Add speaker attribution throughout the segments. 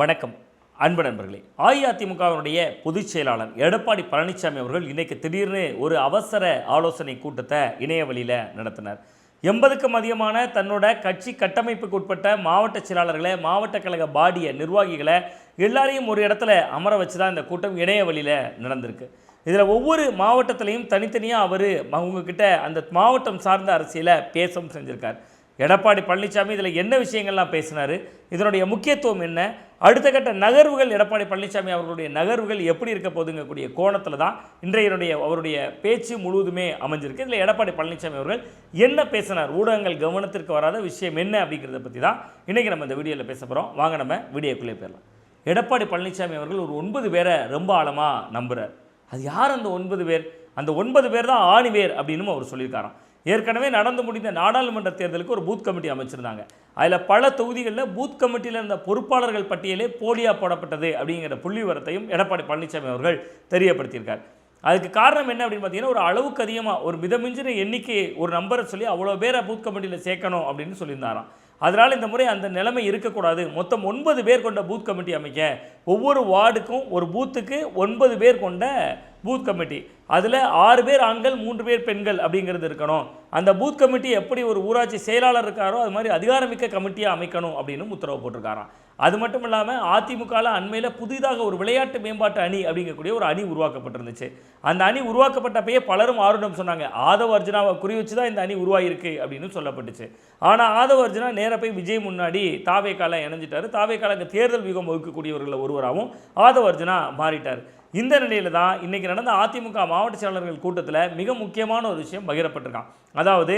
Speaker 1: வணக்கம் அன்பு நண்பர்களே. அஇஅதிமுகவினுடைய பொதுச் செயலாளர் எடப்பாடி பழனிசாமி அவர்கள் இன்றைக்கு திடீர்னு ஒரு அவசர ஆலோசனை கூட்டத்தை இணையவழியில் நடத்தினார். எண்பதுக்கும் அதிகமான தன்னோட கட்சி கட்டமைப்புக்கு உட்பட்ட மாவட்ட செயலாளர்களை மாவட்ட கழக பாடிய நிர்வாகிகளை எல்லாரையும் ஒரு இடத்துல அமர வச்சு தான் இந்த கூட்டம் இணையவழியில் நடந்திருக்கு. இதில் ஒவ்வொரு மாவட்டத்திலையும் தனித்தனியாக அவர் அவங்கக்கிட்ட அந்த மாவட்டம் சார்ந்த அரசியலை பேசவும் செஞ்சுருக்கார். எடப்பாடி பழனிசாமி இதில் என்ன விஷயங்கள்லாம் பேசினார்? இதனுடைய முக்கியத்துவம் என்ன? அடுத்த கட்ட நகர்வுகள் எடப்பாடி பழனிசாமி அவர்களுடைய நகர்வுகள் எப்படி இருக்க போதுங்கக்கூடிய கோணத்தில் தான் இன்றையனுடைய அவருடைய பேச்சு முழுவதுமே அமைஞ்சிருக்கு. இதில் எடப்பாடி பழனிசாமி அவர்கள் என்ன பேசினார்? ஊடகங்கள் கவனத்திற்கு வராத விஷயம் என்ன அப்படிங்கிறத பற்றி தான் இன்றைக்கி நம்ம இந்த வீடியோவில் பேச போகிறோம் வாங்க நம்ம வீடியோக்குள்ளே போயிடலாம். எடப்பாடி பழனிசாமி அவர்கள் ஒரு ஒன்பது பேரை ரொம்ப ஆழமாக நம்புகிறார் அது யார் அந்த ஒன்பது பேர்? அந்த ஒன்பது பேர் தான் ஆணிவேர் அப்படின்னு அவர் சொல்லியிருக்காராம். ஏற்கனவே நடந்து முடிந்த நாடாளுமன்ற தேர்தலுக்கு ஒரு பூத் கமிட்டி அமைச்சிருந்தாங்க. அதில் பல தொகுதிகளில் பூத் கமிட்டியில் இருந்த பொறுப்பாளர்கள் பட்டியலே போலியாக போடப்பட்டது அப்படிங்கிற புள்ளிவரத்தையும் எடப்பாடி பழனிசாமி அவர்கள் தெரியப்படுத்தியிருக்கார். அதுக்கு காரணம் என்ன அப்படின்னு பார்த்தீங்கன்னா ஒரு அளவுக்கு அதிகமாக ஒரு மிதமிஞ்சின எண்ணிக்கை ஒரு நம்பரை சொல்லி அவ்வளோ பேரை பூத் கமிட்டியில் சேர்க்கணும் அப்படின்னு சொல்லியிருந்தாராம். அதனால் இந்த முறை அந்த நிலைமை இருக்கக்கூடாது. மொத்தம் ஒன்பது பேர் கொண்ட பூத் கமிட்டி அமைக்க ஒவ்வொரு வார்டுக்கும் ஒரு பூத்துக்கு ஒன்பது பேர் கொண்ட பூத் கமிட்டி. அதில் ஆறு பேர் ஆண்கள் மூன்று பேர் பெண்கள் அப்படிங்கிறது இருக்கணும். அந்த பூத் கமிட்டி எப்படி ஒரு ஊராட்சி செயலாளர் இருக்காரோ அது மாதிரி அதிகாரமிக்க கமிட்டியாக அமைக்கணும் அப்படின்னு உத்தரவு போட்டிருக்காராம். அது மட்டும் இல்லாமல் அதிமுகவில் அண்மையில் புதிதாக ஒரு விளையாட்டு மேம்பாட்டு அணி அப்படிங்கக்கூடிய ஒரு அணி உருவாக்கப்பட்டிருந்துச்சு. அந்த அணி உருவாக்கப்பட்டப்பயே பலரும் ஆர்வம் சொன்னாங்க. ஆதவ அர்ஜுனாவை குறி வச்சு தான் இந்த அணி உருவாகிருக்கு அப்படின்னு சொல்லப்பட்டுச்சு. ஆனால் ஆதவ அர்ஜுனா நேராக போய் விஜய் முன்னாடி தாவேக்கால இணைஞ்சிட்டார். தாவேக்கால தேர்தல் வியூகம் வகுக்கக்கூடியவர்களில் ஒருவராகவும் ஆதவ அர்ஜுனா மாறிட்டார். இந்த நிலையில் தான் இன்றைக்கி நடந்த அதிமுக மாவட்ட செயலாளர்கள் கூட்டத்தில் மிக முக்கியமான ஒரு விஷயம் பகிரப்பட்டிருக்கான். அதாவது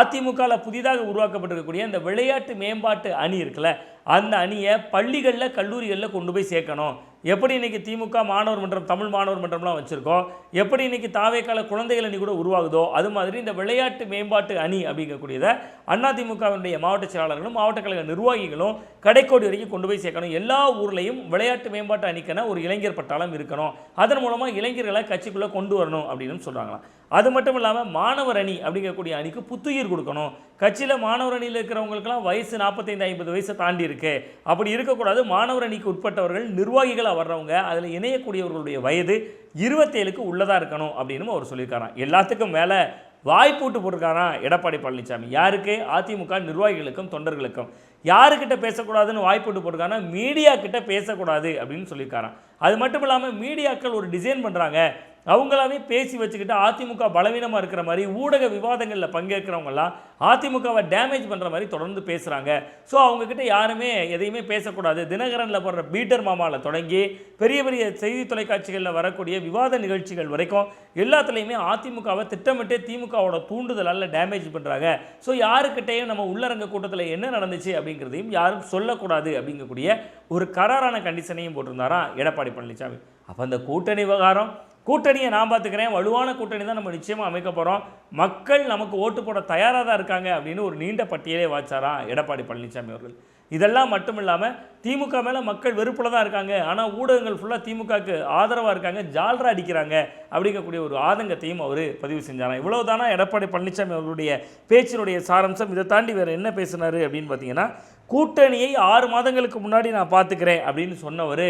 Speaker 1: அதிமுகவில் புதிதாக உருவாக்கப்பட்டிருக்கக்கூடிய இந்த விளையாட்டு மேம்பாட்டு அணி இருக்குல்ல அந்த அணியை பள்ளிகளில் கல்லூரிகளில் கொண்டு போய் சேர்க்கணும். எப்படி இன்றைக்கி திமுக மாணவர் மன்றம் தமிழ் மாணவர் மன்றம்லாம் வச்சுருக்கோம் எப்படி இன்றைக்கி தாவேக்கால குழந்தைகள் அணி கூட உருவாகுதோ அது மாதிரி இந்த விளையாட்டு மேம்பாட்டு அணி அப்படிங்கக்கூடியதை அதிமுகவினுடைய மாவட்ட செயலாளர்களும் மாவட்ட கழக நிர்வாகிகளும் கடைக்கோடி வரைக்கும் கொண்டு போய் சேர்க்கணும். எல்லா ஊர்லேயும் விளையாட்டு மேம்பாட்டு அணிக்கென ஒரு இளைஞர் பட்டாளம் இருக்கணும். அதன் மூலமாக இளைஞர்களை கட்சிக்குள்ளே கொண்டு வரணும் அப்படின்னு சொல்கிறாங்களாம் அது மட்டும் இல்லாமல் மாணவர் அணி அப்படிங்கக்கூடிய அணிக்கு புத்துயிர் கொடுக்கணும். கட்சியில் மாணவர் அணியில் இருக்கிறவங்களுக்கெல்லாம் வயசு நாற்பத்தைந்து ஐம்பது வயசை தாண்டி இருக்கு. அப்படி இருக்கக்கூடாது. மாணவர் அணிக்கு உட்பட்டவர்கள் நிர்வாகிகளாக வர்றவங்க அதில் இணையக்கூடியவர்களுடைய வயது இருபத்தேழுக்கு உள்ளதாக இருக்கணும் அப்படின்னு அவர் சொல்லியிருக்காராம். எல்லாத்துக்கும் மேலே வாய்ப்பூட்டு போட்டிருக்காராம் எடப்பாடி பழனிசாமி யாருக்கு? அதிமுக நிர்வாகிகளுக்கும் தொண்டர்களுக்கும். யாருக்கிட்ட பேசக்கூடாதுன்னு வாய்ப்பூட்டு போட்டிருக்காங்கன்னா மீடியா கிட்ட பேசக்கூடாது அப்படின்னு சொல்லியிருக்காராம். அது மட்டும் இல்லாமல் மீடியாக்கள் ஒரு டிசைன் பண்ணுறாங்க அவங்களாவே பேசி வச்சுக்கிட்டு அதிமுக பலவீனமாக இருக்கிற மாதிரி ஊடக விவாதங்களில் பங்கேற்கிறவங்கலாம் அதிமுகவை டேமேஜ் பண்ணுற மாதிரி தொடர்ந்து பேசுகிறாங்க ஸோ அவங்கக்கிட்ட யாருமே எதையுமே பேசக்கூடாது. தினகரனில் போடுற பீட்டர் மாமாவில் தொடங்கி பெரிய பெரிய செய்தி தொலைக்காட்சிகளில் வரக்கூடிய விவாத நிகழ்ச்சிகள் வரைக்கும் எல்லாத்துலேயுமே அதிமுகவை திட்டமிட்டே திமுகவோட தூண்டுதலால் டேமேஜ் பண்ணுறாங்க ஸோ யாருக்கிட்டேயும் நம்ம உள்ளரங்க கூட்டத்தில் என்ன நடந்துச்சு அப்படிங்கிறதையும் யாரும் சொல்லக்கூடாது அப்படிங்கக்கூடிய ஒரு கராரான கண்டிஷனையும் போட்டிருந்தாராம் எடப்பாடி பழனிசாமி அப்போ அந்த கூட்டணி விவகாரம் கூட்டணியை நான் பார்த்துக்கிறேன். வலுவான கூட்டணி தான் நம்ம நிச்சயமாக அமைக்க போகிறோம் மக்கள் நமக்கு ஓட்டு போட தயாராக தான் இருக்காங்க அப்படின்னு ஒரு நீண்ட பட்டியலே வாச்சாராம் எடப்பாடி பழனிசாமி அவர்கள். இதெல்லாம் மட்டும் இல்லாமல் திமுக மேலே மக்கள் வெறுப்பில் தான் இருக்காங்க. ஆனால் ஊடகங்கள் ஃபுல்லாக திமுகவுக்கு ஆதரவாக இருக்காங்க. ஜால்ரா அடிக்கிறாங்க அப்படிங்கக்கூடிய ஒரு ஆதங்கத்தையும் அவர் பதிவு செஞ்சாராம் இவ்வளோ தானா எடப்பாடி பழனிசாமி அவருடைய பேச்சினுடைய சாரம்சம்? இதை தாண்டி வேறு என்ன பேசினார் அப்படின்னு பார்த்தீங்கன்னா கூட்டணியை ஆறு மாதங்களுக்கு முன்னாடி நான் பார்த்துக்கிறேன் அப்படின்னு சொன்னவர்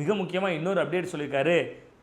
Speaker 1: மிக முக்கியமாக இன்னொரு அப்டேட் சொல்லியிருக்காரு.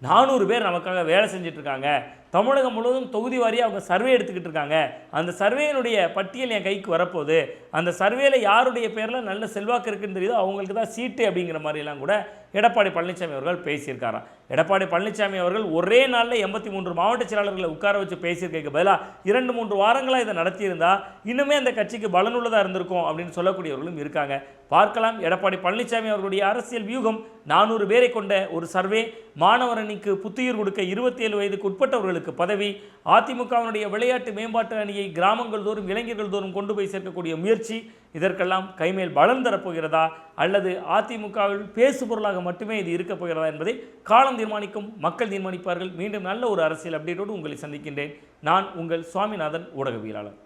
Speaker 1: நானூறு பேர் நமக்காக வேலை செஞ்சிட்ருக்காங்க. தமிழகம் முழுவதும் தொகுதி வாரியாக அவங்க சர்வே எடுத்துக்கிட்டு இருக்காங்க அந்த சர்வேனுடைய பட்டியல் என் கைக்கு வரப்போகுது. அந்த சர்வேயில் யாருடைய பேரில் நல்ல செல்வாக்கு இருக்குன்னு தெரியுதோ அவங்களுக்கு தான் சீட்டு அப்படிங்கிற மாதிரிலாம் கூட எடப்பாடி பழனிசாமி அவர்கள் பேசியிருக்காராம் எடப்பாடி பழனிசாமி அவர்கள் ஒரே நாளில் எண்பத்தி மூன்று மாவட்ட செயலாளர்களை உட்கார வச்சு பேசியிருக்க பதிலாக இரண்டு மூன்று வாரங்களாக இதை நடத்தியிருந்தா இன்னுமே அந்த கட்சிக்கு பலனுள்ளதாக இருந்திருக்கும் அப்படின்னு சொல்லக்கூடியவர்களும் இருக்காங்க. பார்க்கலாம். எடப்பாடி பழனிசாமி அவர்களுடைய அரசியல் வியூகம் நானூறு பேரை கொண்ட ஒரு சர்வே. மாணவரணிக்கு புத்துயிர் கொடுக்க இருபத்தி ஏழு வயதுக்கு உட்பட்டவர்களுக்கு பதவி. அதிமுகவினுடைய விளையாட்டு மேம்பாட்டு அணியை கிராமங்கள் தோறும் இளைஞர்கள் தோறும் கொண்டு போய் சேர்க்கக்கூடிய முயற்சி. இதற்கெல்லாம் கைமேல் பலன் தரப்போகிறதா? அல்லது அதிமுகவில் பேசு பொருளாக மட்டுமே இது இருக்கப் போகிறதா என்பதை காலம் தீர்மானிக்கும் மக்கள் தீர்மானிப்பார்கள். மீண்டும் நல்ல ஒரு அரசியல் அப்டேட்டோடு உங்களை சந்திக்கின்றேன். நான் உங்கள் சுவாமிநாதன் ஊடகவியலாளர்.